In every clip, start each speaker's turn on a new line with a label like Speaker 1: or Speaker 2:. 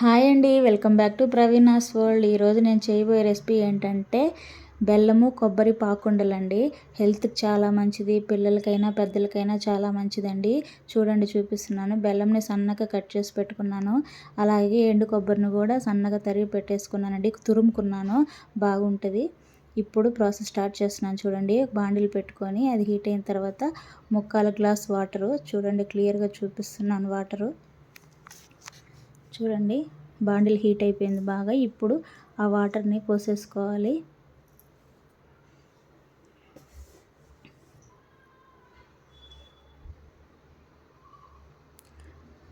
Speaker 1: Hi అండి welcome back to Praveena's world. ఈరోజు నేను చేయబోయే రెసిపీ ఏంటంటే బెల్లము కొబ్బరి పాకుండలండి. హెల్త్కి చాలా మంచిది పిల్లలకైనా పెద్దలకైనా చాలా మంచిదండి. చూడండి చూపిస్తున్నాను. బెల్లంని సన్నగా కట్ చేసి పెట్టుకున్నాను. అలాగే ఎండు కొబ్బరిని కూడా సన్నగా తరిగి పెట్టేసుకున్నానండి. తురుముకున్నాను. బాగుంటుంది. ఇప్పుడు ప్రాసెస్ స్టార్ట్ చేస్తున్నాను. చూడండి బాండిల్ పెట్టుకొని అది హీట్ అయిన తర్వాత ముక్కాల గ్లాస్ వాటరు. చూడండి క్లియర్గా చూపిస్తున్నాను వాటరు. చూడండి బాండిల్ హీట్ అయిపోయింది బాగా. ఇప్పుడు ఆ వాటర్ని పోసేసుకోవాలి.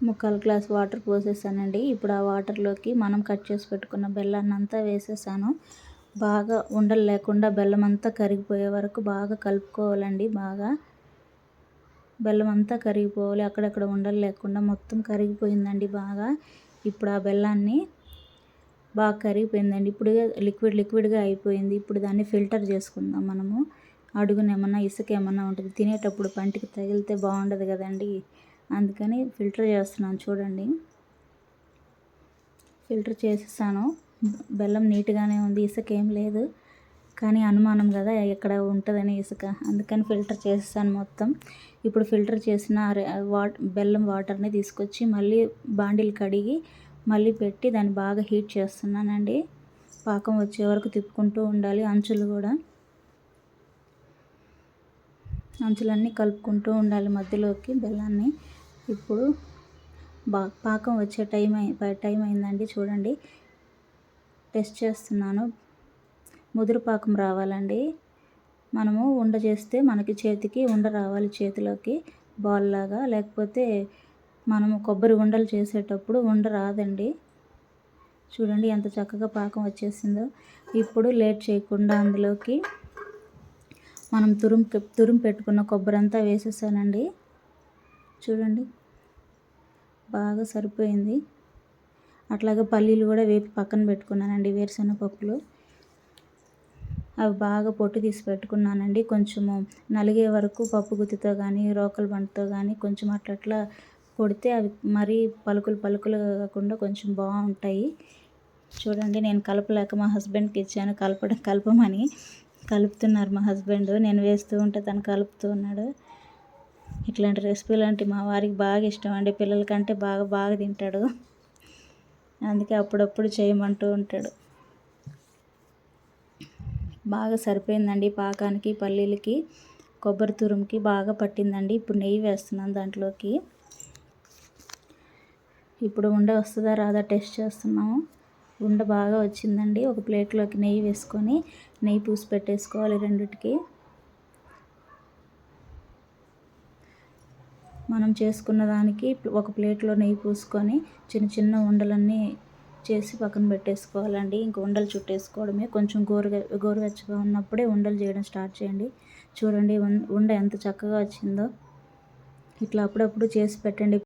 Speaker 1: ముక్కాలు గ్లాస్ వాటర్ పోసేసానండి. ఇప్పుడు ఆ వాటర్లోకి మనం కట్ చేసి పెట్టుకున్న బెల్లాన్ని అంతా వేసేసాను. బాగా ఉండలు లేకుండా బెల్లం అంతా కరిగిపోయే వరకు బాగా కలుపుకోవాలండి బాగా. బెల్లం అంతా కరిగిపోవాలి. అక్కడక్కడ ఉండలు లేకుండా మొత్తం కరిగిపోయిందండి బాగా. ఇప్పుడు ఆ బెల్లాన్ని బాగా కరిగిపోయిందండి. ఇప్పుడు లిక్విడ్ లిక్విడ్గా అయిపోయింది. ఇప్పుడు దాన్ని ఫిల్టర్ చేసుకుందాం మనము. అడుగున ఏమన్నా ఇసుక ఏమన్నా ఉంటుంది. తినేటప్పుడు పంటికి తగిలితే బాగుండదు కదండి. అందుకని ఫిల్టర్ చేస్తున్నాను చూడండి. ఫిల్టర్ చేసేసాను. బెల్లం నీట్గానే ఉంది. ఇసుక ఏం లేదు. కానీ అనుమానం కదా ఎక్కడ ఉంటుందని ఇసుక. అందుకని ఫిల్టర్ చేస్తాను మొత్తం. ఇప్పుడు ఫిల్టర్ చేసిన వాట్ బెల్లం వాటర్ని తీసుకొచ్చి మళ్ళీ బాండిల్ కడిగి మళ్ళీ పెట్టి దాన్ని బాగా హీట్ చేస్తున్నానండి. పాకం వచ్చే వరకు తిప్పుకుంటూ ఉండాలి అంచులు కూడా. అంచులన్నీ కలుపుకుంటూ ఉండాలి మధ్యలోకి బెల్లాన్ని. ఇప్పుడు బా పాకం వచ్చే టైం అయి టైం అయిందండి చూడండి. టెస్ట్ చేస్తున్నాను. ముదురు పాకం రావాలండి. మనము ఉండ చేస్తే మనకి చేతికి ఉండ రావాలి చేతిలోకి. బాల్ లాగా. లేకపోతే మనము కొబ్బరి ఉండలు చేసేటప్పుడు ఉండ రాదండి. చూడండి ఎంత చక్కగా పాకం వచ్చేసిందో. ఇప్పుడు లేట్ చేయకుండా అందులోకి మనం తురుం తురుం పెట్టుకున్న కొబ్బరి అంతా వేసేసానండి. చూడండి. బాగా సరిపోయింది. అట్లాగే పల్లీలు కూడా వేపి పక్కన పెట్టుకున్నానండి వేరుశెనగ పప్పులు అవి బాగా పొట్టు తీసి పెట్టుకున్నానండి. కొంచెము నలిగే వరకు పప్పు గుత్తితో కానీ రోకలు బంటతో కానీ కొంచెం అట్లట్లా కొడితే అవి మరీ పలుకులు పలుకులు కాకుండా కొంచెం బాగుంటాయి. చూడండి నేను కలపలేక మా హస్బెండ్కి ఇచ్చాను. కలపడం కలపమని కలుపుతున్నారు మా హస్బెండ్. నేను వేస్తూ ఉంటే తను కలుపుతూ ఉన్నాడు. ఇట్లాంటి రెసిపీలు అంటే మా వారికి బాగా ఇష్టం అండి పిల్లలకంటే బాగా బాగా తింటాడు. అందుకే అప్పుడప్పుడు చేయమంటూ ఉంటాడు. బాగా సరిపోయిందండి పాకానికి పల్లీలకి కొబ్బరి తురుముకి బాగా పట్టిందండి. ఇప్పుడు నెయ్యి వేస్తున్నాను దాంట్లోకి. ఇప్పుడు ఉండ వస్తుందా రాదా టెస్ట్ చేస్తున్నాము. ఉండ బాగా వచ్చిందండి. ఒక ప్లేట్లోకి నెయ్యి వేసుకొని నెయ్యి పూసి పెట్టేసుకోవాలి రెండిటికి. మనం చేసుకున్న దానికి ఒక ప్లేట్లో నెయ్యి పూసుకొని చిన్న చిన్న ఉండలన్నీ చేసి పక్కన పెట్టేసుకోవాలండి. ఇంక ఉండలు చుట్టేసుకోవడమే. కొంచెం గోరుగా గోరువెచ్చగా ఉన్నప్పుడే ఉండలు చేయడం స్టార్ట్ చేయండి. చూడండి ఉండ ఎంత చక్కగా వచ్చిందో. ఇట్లా అప్పుడప్పుడు చేసి పెట్టండి.